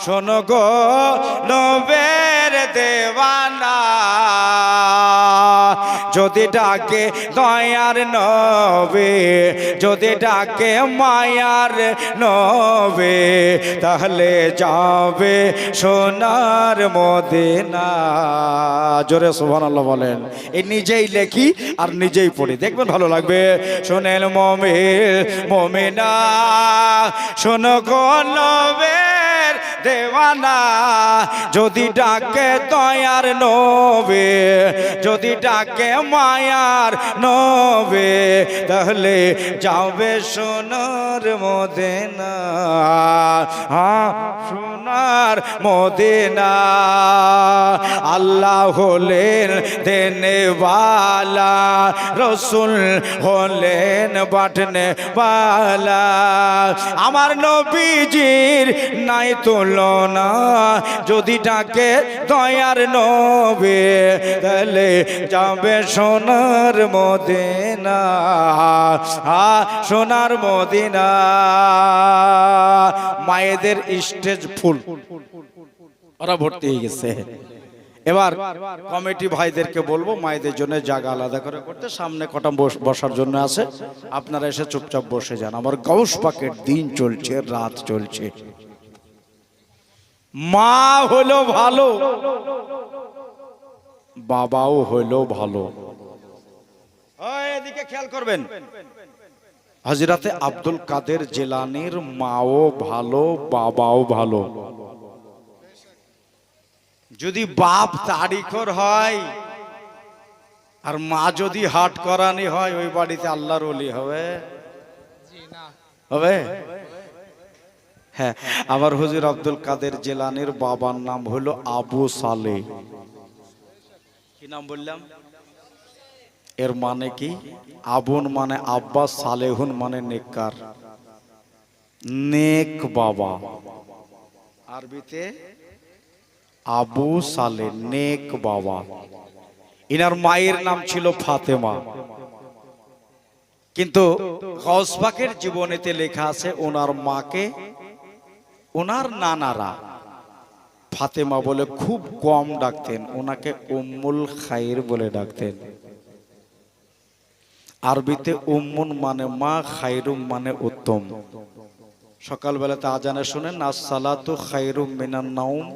শোনো গো, নবের দেওয়ানা। যদি ডাকে দয়ার নবে, যদি ডাকে মায়ার নবে, তাহলে যাবে সোনার মদিনা। জোরে সুবহানাল্লাহ বলেন। এই নিজেই লেখি আর নিজেই পড়ি। দেখবেন ভালো লাগবে। শোনেন মমে, মমিনা। শোনো কোন নবের দেওয়ানা, যদি ডাকে দয়ার নবে, যদি ডাকে মায়ার নবে, তাহলে যাবে সোনার মদিনা। হ্যাঁ সোনার মদিনা। আল্লাহ হলেন দেনেওয়ালা, রসুল হলেন বাটনে বালা আমার নবীজির নাই তুলনা যদি ডাকে দয়ার নবে, তাহলে যাবে সোনার মদিনা হা সোনার মদিনা। মায়েদের স্টেজ ফুল। ওরা ভর্তি হয়ে গেছে। এবার কমিটি ভাইদেরকে বলব, মায়েদের জন্য জায়গা আলাদা করে করতে। সামনে কটা বস- বসার জন্য আছে। আপনারা এসে চুপচাপ বসে যান। আমার গৌস পাকের দিন চলছে, রাত চলছে। মা হলো ভালো বাবাও হলো ভালো। ওই, এদিকে খেয়াল করবেন। হজরতে আব্দুল কাদের জেলানির মাও ভালো বাবাও ভালো। যদি বাপ তারিখর হয় আর মা যদি হাট করানি হয় ওই বাড়িতে আল্লাহর অলি হবে? হবে? হ্যাঁ আবার হুজুর আব্দুল কাদের জেলানির বাবার নাম হলো আবু সালে। কি নাম বললাম? এর মানে কি? আবুন মানে আব্বা সালেহুন মানে নেককার। নেক বাবা। আরবিতে আবু সালে নেক বাবা। ইনার মায়ের নাম ছিল ফাতেমা। কিন্তু গসবাকের জীবনীতে লেখা আছে ওনার মাকে ওনার নানারা ফাতেমা বলে খুব কম ডাকতেন, ওনাকে উম্মুল খাইর বলে ডাকতেন। আরবিতে উম্মুন মানে মা, খাইরুম মানে উত্তম। সকালবেলাতে আজানে শুনেন, আসসালাতু খাইরুম মিনান নাউম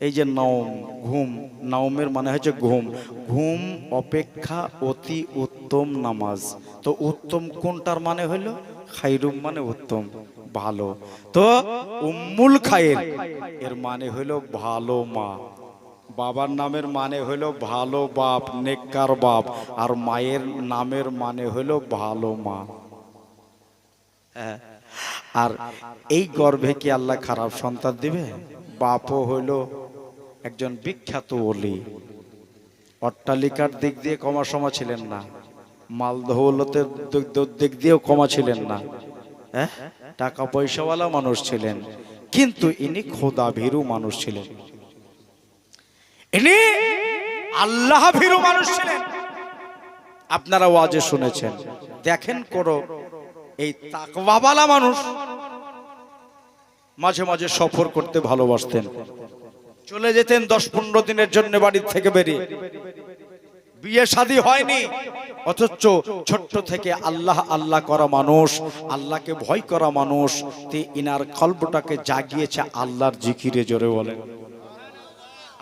এই যে নওম, ঘুম, নাওমের মানে হচ্ছে ঘুম। ঘুম, অপেক্ষা, অতি উত্তম নামাজ। তো উত্তম কোনটার মানে হলো? খাইরুম মানে উত্তম। ভালো। তো উম্মুল খায়ের, এর মানে হলো ভালো মা। বাবার নামের মানে হলো ভালো বাপ, নেককার বাপ, আর মায়ের নামের মানে হলো ভালো মা। আর এই গর্ভে কি আল্লাহ খারাপ সন্তান দিবে? বাপও হইল একজন বিখ্যাত অলি অট্টালিকার দিক দিয়ে কমা সমা ছিলেন না। মালদহ দিক দিয়েও কমা ছিলেন না। হ্যাঁ? টাকা পয়সাওয়ালা মানুষ ছিলেন, কিন্তু ইনি খোদা ভীরু মানুষ ছিলেন। ইনি আল্লাহ ভীরু মানুষ ছিলেন। আপনারা ওয়াজে শুনেছেন, দেখেন করো, এই তাকওয়াবালা মানুষ মাঝে মাঝে সফর করতে ভালোবাসতেন। চলে যেতেন দশ পনেরো দিনের জন্য বাড়ির থেকে বেরিয়ে। বিয়ে শাদী হয়নি। অথচ ছোট্ট থেকে আল্লাহ আল্লাহ করা মানুষ, আল্লাহকে ভয় করা মানুষ, তে ইনার কল্পটাকে জাগিয়েছে আল্লাহর জিকিরে জোরে বলেন।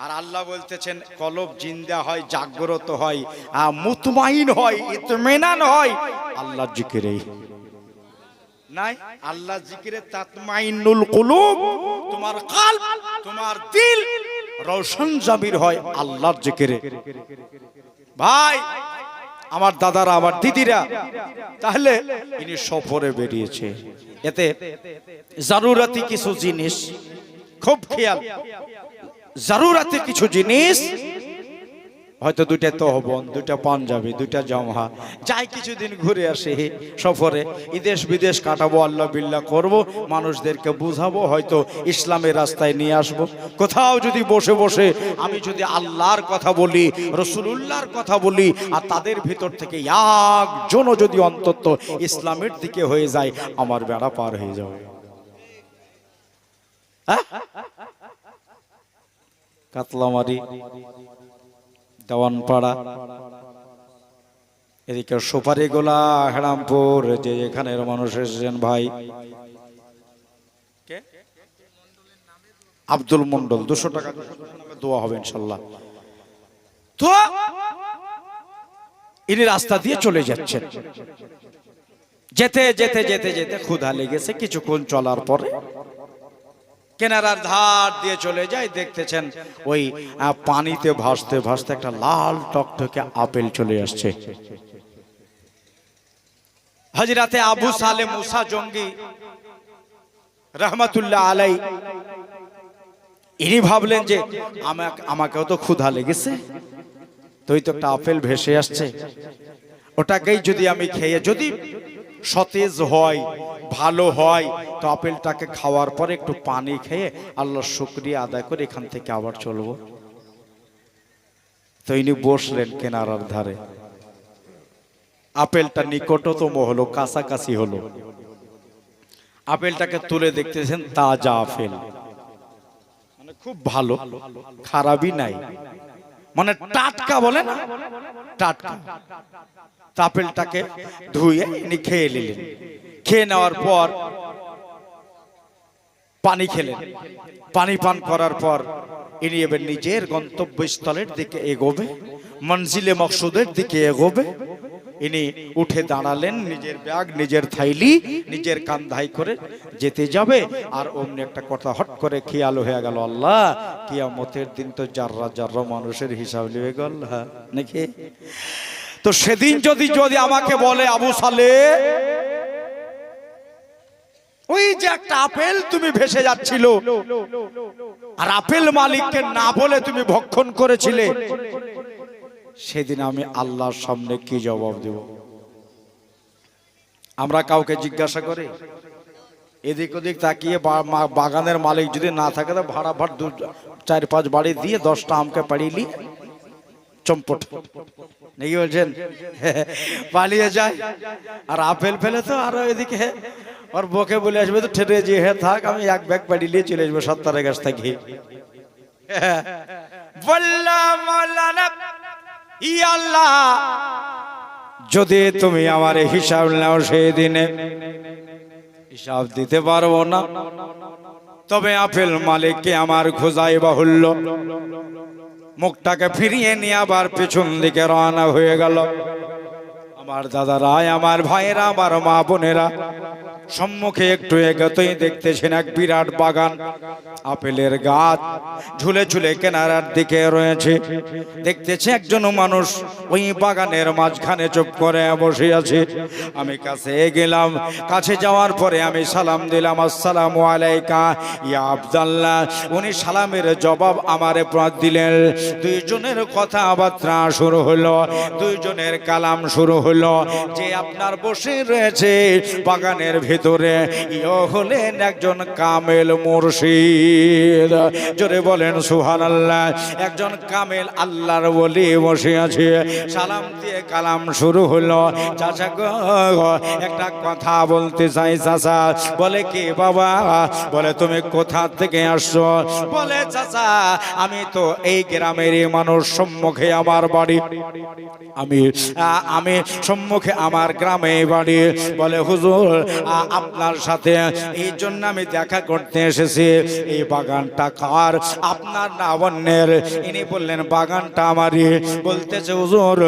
আর আল্লাহ বলতেছেন, কলব জিন্দা হয়, জাগ্রত হয় মুতমাইন হয়, ইতমেনান হয়, আল্লাহর জিকিরেই। নাই আল্লাহ জিকিরে তাতমাইনুল কুলুব, তোমার কালব, তোমার দিল, রওশন জাবির হয় আল্লাহর জিকিরে। ভাই, আমার দাদারা, আমার দিদিরা, তাহলে ইনি সফরে বেরিয়েছে। এতে জারুরাতি কিছু জিনিস, খুব খেয়াল। জরুরাতি কিছু জিনিস হয়তো দুইটা তহবন, দুইটা পাঞ্জাবি, দুইটা জামা। যাই কিছুদিন ঘুরে আসে সফরে, ইদেশ বিদেশ কাটাবো, আল্লাহ বিল্লাহ করব, মানুষদেরকে বুঝাবো, হয়তো ইসলামের রাস্তায় নিয়ে আসব। কোথাও যদি বসে বসে আমি যদি আল্লাহর কথা বলি, রসুলুল্লাহর কথা বলি, আর তাদের ভিতর থেকে একজনও যদি অন্তত ইসলামের দিকে হয়ে যায়, আমার বেড়া পার হয়ে যাবে। হ্যাঁ? কাতলামারি। দেওয়ানপাড়া। এদিকে সুপারি গোলা হেরামপুর যে এখানের মানুষ এসেছেন ভাই। আব্দুল মন্ডল দুশো টাকা দোয়া হবে ইনশাল্লাহ। তো ইনি রাস্তা দিয়ে চলে যাচ্ছেন। যেতে যেতে যেতে যেতে ক্ষুধা লেগেছে কিছুক্ষণ চলার পরে কেনারার ধার দিয়ে চলে যায়, দেখতেছেন ওই পানিতে ভাসতে ভাসতে একটা লাল টকটকে আপেল চলে আসছে। হাজিরাতে আবু সালে মুসা জঙ্গি, রহমাতুল্লাহ আলাই, ইনি ভাবলেন যে আমাকে আমাকেও তো ক্ষুধা লেগেছে তো একটা আপেল ভেসে আসছে। ওটাকেই যদি আমি খেয়ে যদি সতেজ হয়, ভালো হয়, তো আপেলটাকে খাওয়ার পরে একটু পানি খেয়ে আল্লাহর শুক্রিয়া আদায় করে এখান থেকে আবার চলবো। তো ইনি বসলেন কেনারার ধারে। আপেলটা নিকটতম হলো, কাছাকাছি হলো। আপেলটাকে তুলে দেখতেছেন তাজা আপেল। মানে খুব ভালো, খারাপই নাই। মানে টাটকা বলে না? টাটকা। আপেলটাকে ধুয়ে ইনি খেয়ে নিলেন। খেয়ে নেওয়ার পর পানি খেলেন। পানি পান করার পর ইনি এবার নিজের গন্তব্যস্থলের দিকে এগোবে মঞ্জিলে মকসুদের দিকে এগোবে। ইনি উঠে দাঁড়ালেন নিজের ব্যাগ, নিজের থাইলি, নিজের কান্ধাই করে যেতে যাবে। আর অমনি একটা কথা হট করে খেয়াল হয়ে গেল, আল্লাহ, কিয়ামতের দিন তো যাররা যাররা মানুষের হিসাব লিবে গেল হ্যাঁ নাকি? তো সেদিন যদি যদি আমাকে বলে, আবু সালে, ওই যে একটা আপেল তুমি ভেসে যাচ্ছিল আর আপেল মালিককে না বলে তুমি ভক্ষণ করেছিলে, সেদিন আমি আল্লাহর সামনে কি জবাব দেব? আমরা কাউকে জিজ্ঞাসা করি, এদিক ওদিক তাকিয়ে বাগানের মালিক যদি না থাকে তো ভাড়া ভাড় দু, চার পাঁচ বাড়ি দিয়ে দশটা আমকে পাড়িয়ে চম্পট। নাকি বলছেন? পালিয়ে যায়। আর আপেল ফেলে তো আরও এদিকে। ওর বকে বলে আসবে, তো ঠেলে যে হে থাক, আমি এক ব্যাগ পাড়িয়ে নিয়ে চলে আসব সত্তরের কাছ থেকে। বললাম আল্লাহ, যদি তুমি আমার হিসাব নাও সেই দিনে, হিসাব দিতে পারব না। তবে আপেল মালিককে আমার খোঁজাই বাহুল্য। মুখটাকে ফিরিয়ে নিয়ে আবার পেছন দিকে রওনা হয়ে গেল। আমার দাদারা আমার ভাইয়েরা, আমার মা বোনেরা। সম্মুখে একটু এগোতেই দেখতেছেন এক বিরাট বাগান। আপেলের গাছ ঝুলে ঝুলে কেনারার দিকে রয়েছে। দেখতেছে একজন মানুষ ওই বাগানের মাঝখানে চুপ করে বসে আছে। আমি কাছে গেলাম, কাছে যাওয়ার পরে আমি সালাম দিলাম, আসসালামু আলাইকা, ইয়া আবদাল্লাহ। উনি সালামের জবাব আমারে দিলেন। দুইজনের কথাবার্তা শুরু হলো, দুইজনের কালাম শুরু হলো। যে আপনার বসে রয়েছে, বাগানের ভিতরে। ইয় হলেন একজন কামেল মুর্শিদ। জোরে বলেন সুহান আল্লাহ একজন কামেল আল্লাহর বলি বসে আছে। সালাম দিয়ে কালাম শুরু হলো চাচা একটা কথা বলতে চাই চাচা। বলে কি বাবা? বলে, তুমি কোথা থেকে আসছো? বলে, চাচা, আমি তো এই গ্রামেরই মানুষ, সম্মুখে আমার বাড়ি। আমি আমি সম্মুখে আমার গ্রামে বাড়ি। বলে, হুজুর আপনার সাথে এই জন্য আমি দেখা করতে এসেছি। এই বাগানটা কার? আপনার না অন্যের। ইনি বললেন, বাগানটা আমারই। বলতেছে, হুজুর,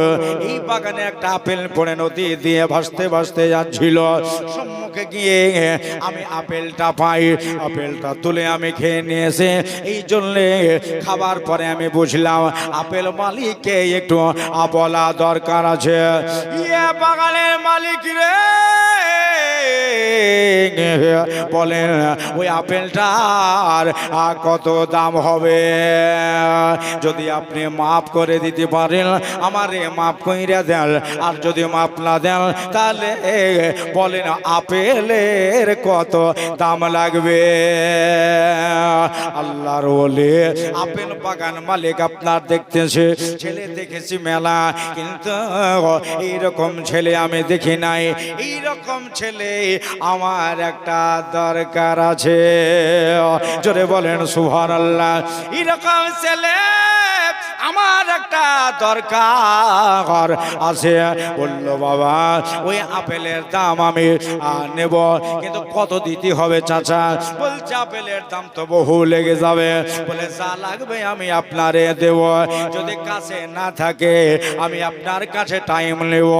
এই বাগানে একটা আপেল পড়ে নদী দিয়ে ভাসতে ভাসতে যাচ্ছিল। সম্মুখে গিয়ে আমি আপেলটা পাই। আপেলটা তুলে আমি খেয়ে নিয়েছি। এই জন্যে খাবার পরে আমি বুঝলাম, আপেল মালিককে একটু বলা দরকার আছে। বাগানের মালিক রে। বলেন, ওই আপেলটার কত দাম হবে? যদি আপনি মাফ করে দিতে পারেন, আমারে মাফ কইরা দেন। আর যদি মাফ না দেন, তাহলে বলেন, আপেলের কত দাম লাগবে? আল্লাহর বলে আপেল বাগান মালিক আপনার দেখতেছে, ছেলে দেখেছি মেলা, কিন্তু এইরকম ছেলে আমি দেখি নাই। এইরকম ছেলে আমার একটা দরকার আছে। জোরে বলেন সুভান আল্লাহ এইরকম ছেলে আমার একটা দরকার আছে। বলল, বাবা, ওই আপেলের দাম আমি নেব। কিন্তু কত দিতে হবে, চাচা? বলছে, আপেলের দাম তো বহু লেগে যাবে। বলে, যা লাগবে আমি আপনারে দেব। যদি কাছে না থাকে, আমি আপনার কাছে টাইম নেব।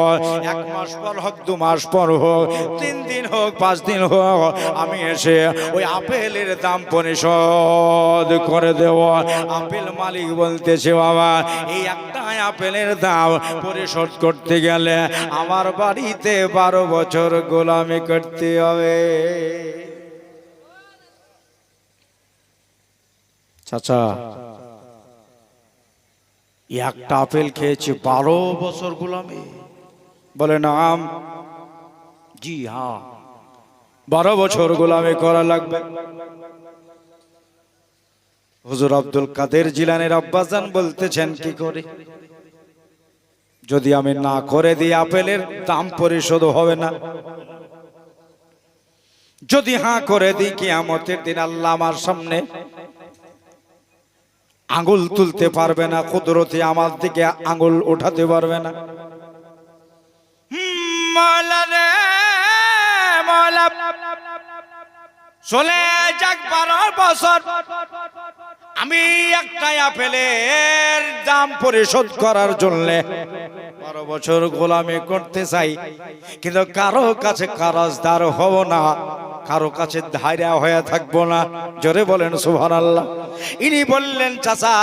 এক মাস পর হোক, দু মাস পর হোক, তিন দিন হোক, পাঁচ দিন হোক, আমি এসে ওই আপেলের দাম পরিশোধ করে দেব। আপেল মালিক বলতেছে, বাবা এই একটা আপেলের দাম পরিশোধ করতে গেলে আমার বাড়িতে বারো বছর গোলামি করতে হবে। চাচা একটা আপেল খেয়েছি, বারো বছর গোলামি। বলে, নাম? জি হ্যাঁ। বারো বছর গোলামি করা লাগবে। হুজুর আব্দুল কাদের জিলানের আব্বাজান বলতেছেন, কি করে? যদি আমি না করে দিই, আপেলের দাম পরিশোধ হবে না। যদি হাঁ করে দিই, কিয়ামতের দিন আল্লাহ আমার সামনে আঙ্গুল তুলতে পারবে না, কুদরতি আমার দিকে আঙ্গুল উঠাতে পারবে না। চলে যাক বারো বছর। আমি একটা আপেলের দাম পরিশোধ করার জন্য বারো বছর গোলামি করতে চাই। কিন্তু কারও কাছে কারাজদার হব না, কারও কাছে ধাইরা হয়ে থাকব না। জোরে বলেন সুভান আল্লাহ ইনি বললেন, চাচা,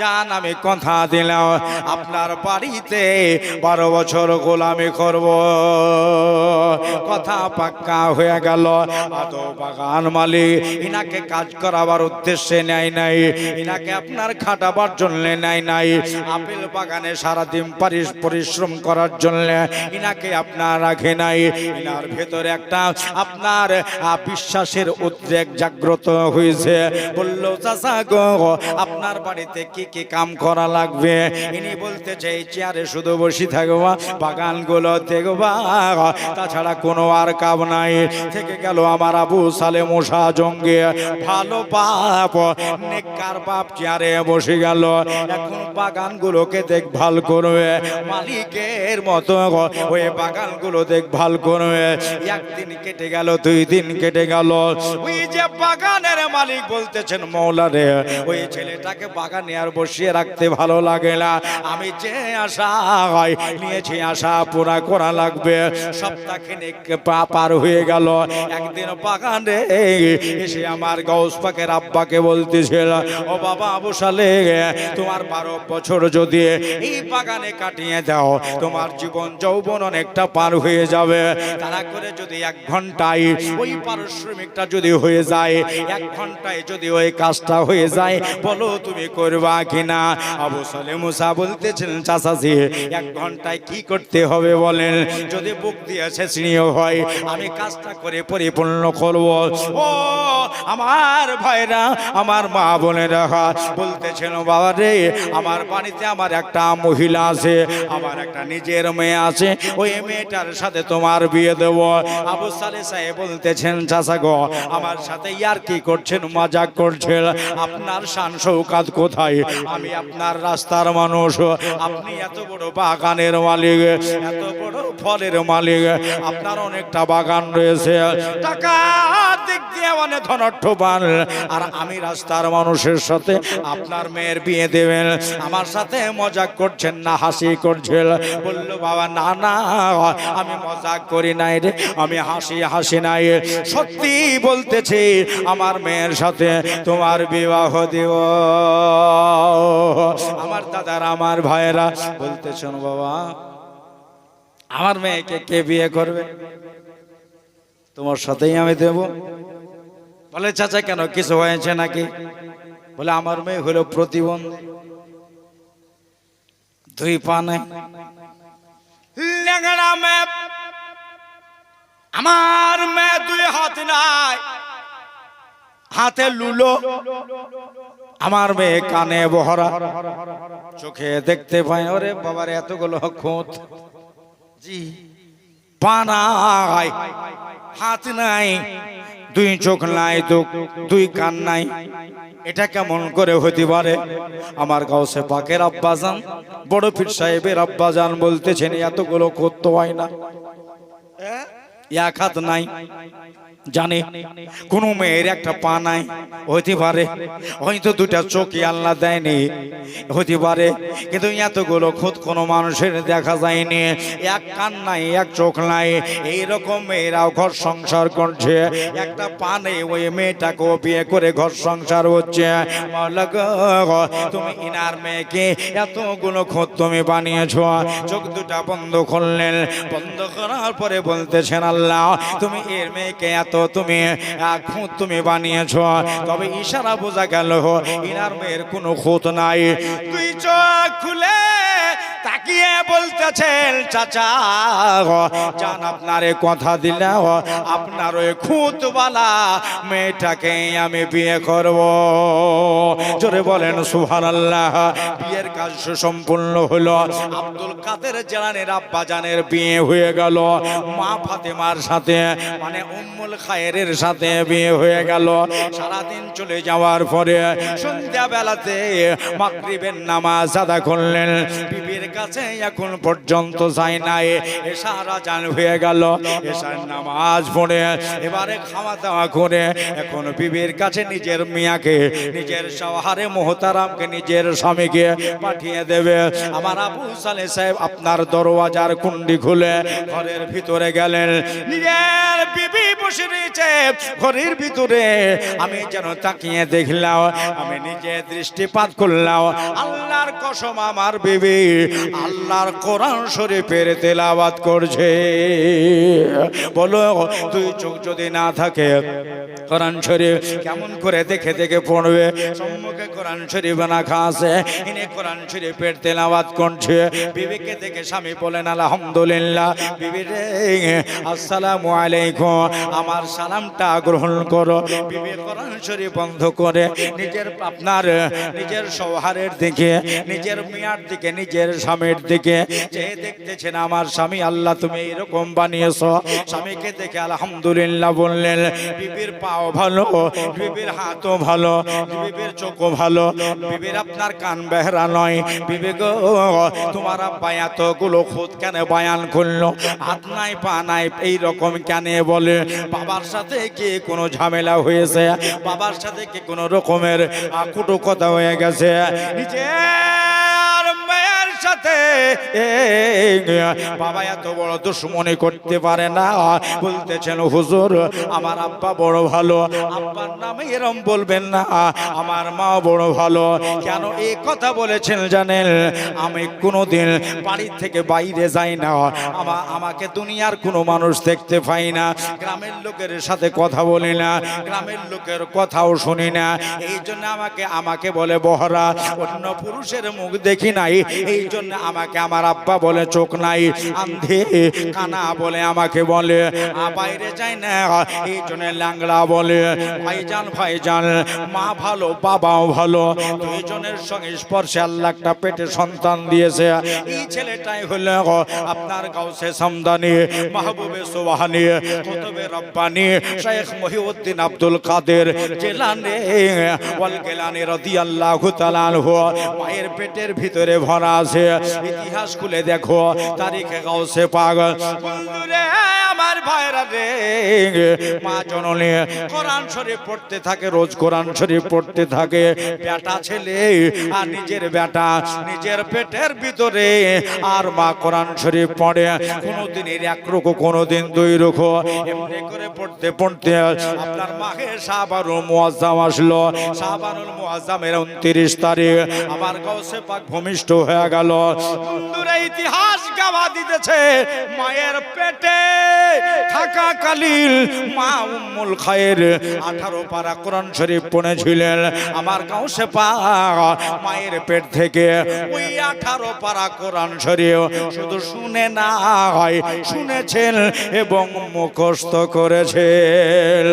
জান, আমি কথা দিলাম, আপনার বাড়িতে বারো বছর গোলামি করব। কথা পাক্কা হয়ে গেল। আদৌ বাগান মালিক, ইনাকে কাজ করাবার উদ্দেশ্যে নেয় নাই। ইনাকে আপনার খাটাবার জন্য নেয় নাই। আপেল বাগানে পরিশ্রম করার জন্য ইনাকে আপনার রাখে নাই। ইনার ভেতরে একটা আপনার বিশ্বাসের জাগ্রত হয়েছে। বলল আপনার বাড়িতে কি কি কাম করা লাগবে? ইনি বলতে চাই চেয়ারে শুধু বসে থাকবা বাগানগুলো দেখবা তাছাড়া কোনো আর কাম নাই। থেকে গেল আমার আবু সালে মশা জঙ্গে ভালো বাপ নেককার বাপ চেয়ারে বসে গেল? এখন বাগানগুলোকে দেখভাল করবে? মালিকের মতো ওই বাগানগুলো দেখভাল করবে। একদিন কেটে গেল, দুই দিন কেটে গেল। ওই যে বাগানের মালিক বলতেছেন, মৌলা রে, ওই ছেলেটাকে বাগানে আর বসিয়ে রাখতে ভালো লাগে না। আমি যে আশা হয়, নিয়েছি আশা পুরা করা লাগবে। সপ্তাহখানেক পা- পার হয়ে গেল। একদিন বাগানে এসে আমার গৌস পাকের আব্বাকে বলতেছিল ও বাবা, আবু সালে তোমার বারো বছর যদি এই বাগানে কাটিয়ে দাও, তোমার জীবন যৌবন অনেকটা পার হয়ে যাবে। তারা করে যদি এক ঘন্টায় ওই পারিশ্রমিকটা যদি হয়ে যায়, এক ঘন্টায় যদি ওই কাজটা হয়ে যায়, বলো তুমি করবা কিনা? আবু সালে মুসা বলতেছিলেন চাচাজি, এক ঘন্টায় কি করতে হবে বলেন? যদি বুক দিয়ে শেষনীয় হয়, আমি কাজটা করে পরিপূর্ণ করব। ও, আমার ভাইরা, আমার মা বোনেরা বলতেছেন বাবা রে, আমার বাড়িতে আমার একটা মহিলা আছে, আমার একটা নিজের মেয়ে আছে, ওই মেয়েটার সাথে তোমার বিয়ে দেব। আবু সালে সাহেব বলতেছেন, চাচা গো, আমার সাথে ইয়ার কি করছেন, মজাক করছেন? আপনার শান শৌকাত কোথায়? আমি আপনার রাস্তার মানুষ, আপনি এত বড় বাগানের মালিক, এত বড় ফলের মালিক, আপনার অনেকটা বাগান রয়েছে। টাকা দিক দিয়ে মানে ধনঠবান আর আমি রাস্তার মানুষের সাথে আপনার মেয়ের বিয়ে দেবেন, আমার সাথে মজাক করছেন না, হাসি করছেন। বলল, বাবা, না না, আমি মজাক করি নাই রে, আমি হাসি হাসি নাই। সত্যি বলতেছি, আমার মেয়ের সাথে তোমার বিবাহ দেব। আমার দাদার, আমার ভাইয়েরা বলতেছেন, বাবা, আমার মেয়েকে কে বিয়ে করবে? তোমার সাথেই আমি দেব। বলে, চাচা, কেন, কিছু হয়েছে নাকি? বলে, আমার মেয়ে হলো প্রতিবন্ধী। দুই পানে। আমার মেয়ে দুই হাত নাই, হাতে লুলো। আমার মেয়ে কানে বহরা, চোখে দেখতে পাই ওরে বাবার এতগুলো খোঁত। জি পা নাই হাত নাই দুই চোখ নাই দুঃখ দুই কান নাই। এটা কেমন করে হতে পারে? আমার গাউসে পাকের আব্বাজান বড় পীর সাহেবের আব্বাজান বলতেছেন, এতগুলো করতে হয় না? এক হাত নাই। জানে, কোন মেয়ের একটা পা নাই, হইতে পারে। হয়তো দুটা চোখই আল্লাহ দেয়নি হতে পারে। কিন্তু এতগুলো খুদ কোনো মানুষের দেখা যায়নি। এক কান নাই, এক চোখ নাই। এইরকম মেয়েরাও ঘর সংসার করছে। একটা পা নেই, ওই মেয়েটাকেও বিয়ে করে ঘর সংসার হচ্ছে। তুমি ইনার মেয়েকে এতগুলো খোদ তুমি বানিয়েছো। চোখ দুটা বন্ধ করলেন। বন্ধ করার পরে বলতেছেন আল্লাহ, তুমি এর মেয়েকে তুমি এক খুঁত তুমি বানিয়েছ। তবে ইশারা বোঝা গেল ইনার মেয়ের কোনো খুঁত নাই। তুই চোখ খুলে তাকিয়ে বলতেছেন, চাচা জান আপনারে কথা দিলে আপনার ওই খুঁতওয়ালা মেয়েটাকে আমি বিয়ে করব। জোরে বলেন সুহান আল্লাহ বিয়ের কাজ সুসম্পূর্ণ হলো। আব্দুল কাদের জেলানের আব্বা জানের বিয়ে হয়ে গেল, মা ফাতেমার সাথে মানে উম্মুল খায়েরের সাথে বিয়ে হয়ে গেল। সারাদিন চলে যাওয়ার পরে সন্ধ্যা বেলাতে মাগরিবের নামাজ আদা করলেন। বিবির কাছে এখন পর্যন্ত যাই নাই। এশারা জান হয়ে গেল, এশার নামাজ পড়ে, এবারে খাওয়া দাওয়া করে, এখন বিবির কাছে নিজের মিয়াকে, নিজের সহারে মোহতারামকে, নিজের স্বামীকে পাঠিয়ে দেবে। আমার আবু সালে সাহেব আপনার দরওয়াজার কুন্ডি খুলে ঘরের ভিতরে গেলেন। নিজের বিবি বসে রয়েছে ঘরের ভিতরে। আমি যেন তাকিয়ে দেখলাম, আমি নিজে দৃষ্টিপাত করলাম, আল্লাহর কসম আমার বিবি আল্লাহর কোরআন শরীফের তেলাওয়াত করছে। বলো তুই চোখ যদি না থাকে, কোরআন শরীফ কেমন করে দেখে দেখে পড়বে? সম্মুখে কোরআন শরীফ রাখা আছে ইনি কোরআন শরীফের তেলাওয়াত করছে। বিবিকে দেখে স্বামী বলেন, আলহামদুলিল্লাহ। বিবি রে, আসসালামু আলাইকুম। আমার সালামটা গ্রহণ করো। বিবি কোরআন শরীফ বন্ধ করে নিজের আপনার, নিজের সৌহারের দিকে, নিজের মিয়ার দিকে, নিজের স্বামীর দিকে যে দেখতেছেন আমার স্বামী, আল্লাহ তুমি এরকম বানিয়েছো। স্বামীকে দেখে আলহামদুলিল্লাহ বললেন, বিবির পাও ভালো, বিবির হাতও ভালো, বিবির চোখও ভালো, বিবির আপনার কান বেহরা নয়। বিবি তোমার আব্বা এতগুলো খুদ কেন বায়ান করল হাত নাই, পা নাই, এইরকম কেন বলে? বাবার সাথে কি কোনো ঝামেলা হয়েছে? বাবার সাথে কি কোনো রকমের আকুটো কথা হয়ে গেছে? মেয়ের সাথে। বাবা এত বড় দুশ্মনী করতে পারে না। বলতেছেন, হুজুর, আমার আব্বা বড় ভালো। আব্বার নামে এরম বলবেন না। আমার মা বড় ভালো। কেন এই কথা বলেছেন জানেন? আমি কোনোদিন বাড়ির থেকে বাইরে যাই না। আমা, আমাকে দুনিয়ার কোনো মানুষ দেখতে পাই না। গ্রামের লোকের সাথে কথা বলি না। গ্রামের লোকের কথাও শুনি না। এই জন্য আমাকে আমাকে বলে, বহরা, অন্য পুরুষের মুখ দেখি নাই। এই জন্য আমাকে আমার আব্বা বলে চোখ নাই, আন্ধে কানা বলে আমাকে বলে বাইরে যাই না, এই জন্য ল্যাংড়া বলে, ভাইজান ভাইজান, মা ভালো, বাবাও ভালো, দুইজনের সঙ্গে স্পর্শে আল্লাহ একটা পেটে সন্তান দিয়েছে, এই ছেলেটাই হলো আপনার গাউসে সামদানি, মাহবুবে সোবাহানি, কুতুবে রব্বানি, শেখ মহিউদ্দিন আব্দুল কাদের জেলানি, ওয়াল গেলানি রাদিয়াল্লাহু তাআলা মায়ের পেটের ভিতরে ভরা আছে ইতিহাস খুলে দেখো, তারিখে গাউসে পাক বন্ধুরে, আমার ভাইরা রে, মা জননী, কোরআন শরীফ পড়তে থাকে, রোজ কোরআন শরীফ পড়তে থাকে। বেটা ছেলে, আর নিজের বেটা, নিজের পেটের ভিতরে, আর মা কোরআন শরীফ পড়ে। কোনোদিন এর এক রুকো কোনোদিন দুই রুকো এমনি করে পড়তে পড়তে আপনার মাহে শাহবানুল মুআজ্জাম আসলো। শাহবানুল মুআজ্জামের উনত্রিশ তারিখ। আমার গাউসে পাক ভূমিষ্ঠ হয়ে গেল। বন্ধুরা ইতিহাস গাওয়া দিতেছে, মায়ের পেটে থাকা কালিল মা উম্মুল খায়ের। আঠারো পারা কোরআন শরীফ পড়েছিলেন, আমার গাঁসে পা মায়ের পেট থেকে। ওই আঠারো পারা কোরআন শরীফ শুধু শুনে না হয়, শুনেছেন এবং মুখস্থ করেছেন।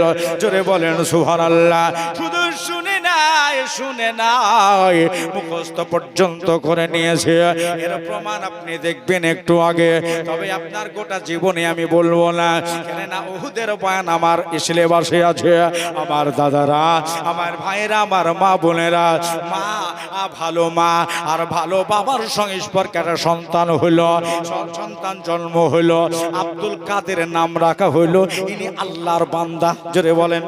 জোরে বলেন সুহার আল্লাহ শুধু শুনে নাই শুনে নাই, মুখস্থ পর্যন্ত করে নিয়েছে। এর প্রমাণ আপনি দেখবেন একটু আগে। তবে আপনার গোটা জীবনে আমি বলব না, কেননা ওহুদের বয়ান আমার সিলেবাসে আছে, আমার দাদারা, আমার ভাইয়েরা, আমার মা বোনেরা, মা ভালো মা, আর ভালো বাবার সংস্পর্কে একটা সন্তান হইল সন্তান জন্ম হইল, আব্দুল কাদের নাম রাখা হইল, ইনি আল্লাহর বান্দা, জোরে বলেন।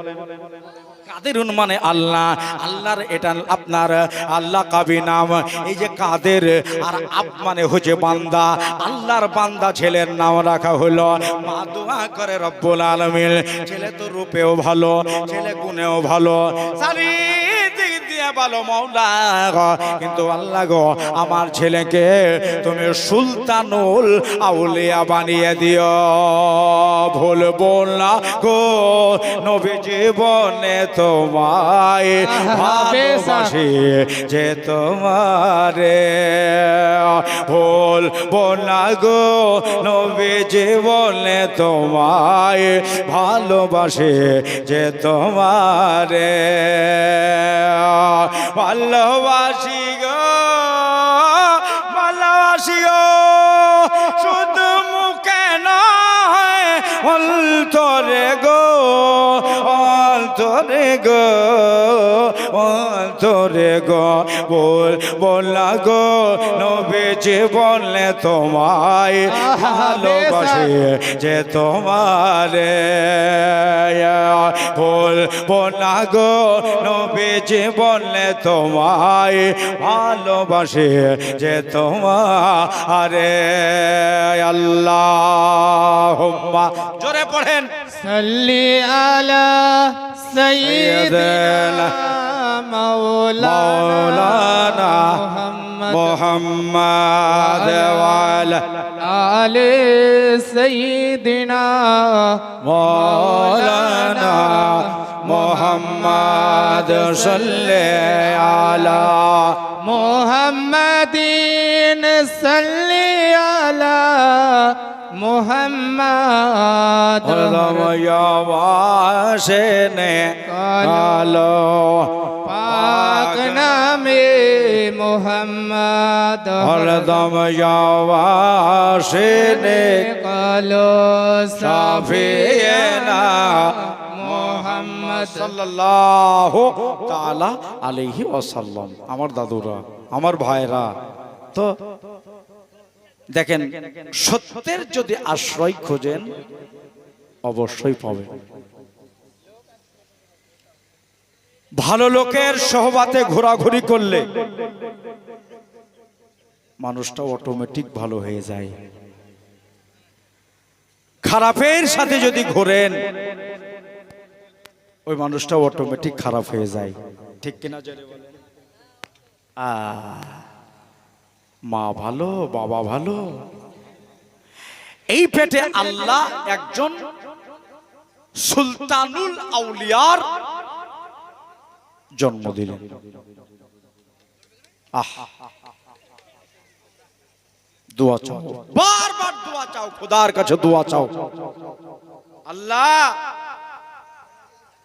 কাদেরুন মানে আল্লাহ, আল্লাহর এটা আপনার, আল্লাহ কাবি নাম। এই যে কাদের, আর আপ মানে হচ্ছে বান্দা। আল্লাহর বান্দা ছেলের নাম রাখা হলো মা দোয়া করে রব্বুল আলমিন। ছেলে তো রূপেও ভালো, ছেলে গুণেও ভালো। ভালো মৌলা কিন্তু আল্লাহ গো আমার ছেলেকে তুমি সুলতানুল আউলিয়া বানিয়ে দিও। ভুলবো না গো নবী জীবনে তোমায় ভালোবাসি যে তোমারে। ভুলবো না গো নবী জীবনে তোমায় ভালোবাসি যে তোমারে। ভালোবাসি গো ভালোবাসি গো। শুধু মুখে নয় অন্তরে গো অন্তরে গো। অন্তরে গো বল বললা গো নবীজি বললে তোমায় ভালোবাসে যে তোমার। বল বললা গো নবীজি বললে তোমায় ভালোবাসে যে তোমার। আল্লাহ জোরে পড়েন। সাল্লি আলা সাইয়্যিদিনা مولانا محمد وعلى آل سيدنا مولانا محمد صل على محمد صل على محمد اللهم يا واسن قالوا কালো পাক নামে মোহাম্মদ হরদম ইয়াবাসেনে কালো সাফিয়েনা মোহাম্মদ। সাল্লাল্লাহু তাআলা আলাইহি ওয়াসাল্লাম। আমার দাদুরা আমার ভাইরা তো দেখেন সত্যের যদি আশ্রয় খোঁজেন অবশ্যই পাবেন। ভালো লোকের সহবাতে ঘোরাঘুরি করলে মানুষটা অটোমেটিক ভালো হয়ে যায়। খারাপের সাথে যদি ঘোরেন, ওই মানুষটা অটোমেটিক খারাপ হয়ে যায়। ঠিক কিনা মা ভালো, বাবা ভালো? এই পেটে আল্লাহ একজন সুলতানুল আউলিয়ার জন্ম দিলেন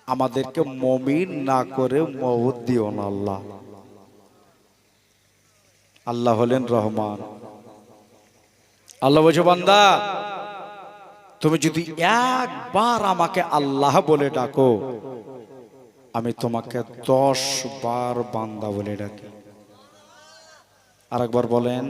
আমাদেরকে মমিন না করে মহৎ দিও না আল্লাহ। আল্লাহ হলেন রহমান। আল্লাহ বলছে, বান্দা, তুমি যদি একবার আমাকে আল্লাহ বলে ডাকো আমি তোমাকে দশ বার বান্দা বলে ডাকি। আরেকবার বলেন